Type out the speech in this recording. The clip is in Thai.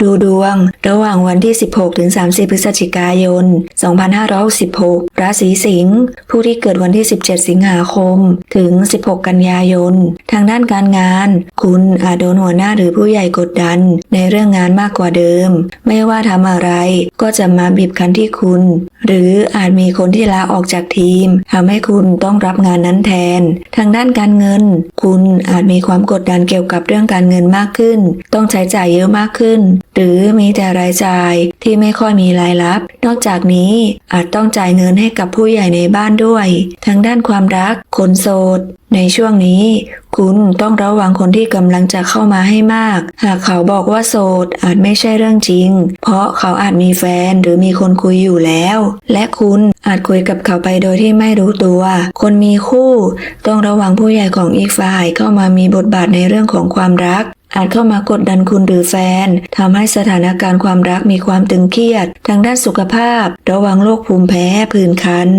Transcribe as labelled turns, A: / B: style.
A: ดูดวง ระหว่างวันที่ 16 ถึง 30 พฤศจิกายน 2566 ราศีสิงห์ผู้ที่เกิดวันที่ 17 สิงหาคม ถึง 16 กันยายน ทางด้านการงาน คุณอาจโดนหัวหน้าหรือผู้ใหญ่กดดัน ในเรื่องงานมากกว่าเดิม ไม่ว่าทำอะไร ก็จะมาบีบคั้นที่คุณ หรืออาจมีคนที่ลาออกจากทีมทำให้คุณต้องรับงานนั้นแทน ทางด้านการเงิน คุณอาจมีความกดดันเกี่ยวกับเรื่องการเงินมากขึ้น ต้องใช้จ่ายเยอะมากขึ้น หรือมีแต่รายจ่ายที่ไม่ค่อยมีรายรับ นอกจากนี้อาจต้องจ่ายเงินให้กับผู้ใหญ่ในบ้านด้วย ทางด้านความรักคนโสด ในช่วงนี้ คุณต้องระวังคนที่กำลังจะเข้ามาให้มาก หากเขาบอกว่าโสดอาจไม่ใช่เรื่องจริง เพราะเขาอาจมีแฟนหรือมีคนคุยอยู่แล้ว และคุณอาจคุยกับเขาไปโดยที่ไม่รู้ตัว คนมีคู่ ต้องระวังผู้ใหญ่ของอีกฝ่ายเข้ามามีบทบาทในเรื่องของความรัก อาจเข้ามากดดันคุณหรือแฟนทำให้สถานการณ์ความรักมีความตึงเครียด ทางด้านสุขภาพ ระวังโรคภูมิแพ้ผื่นคัน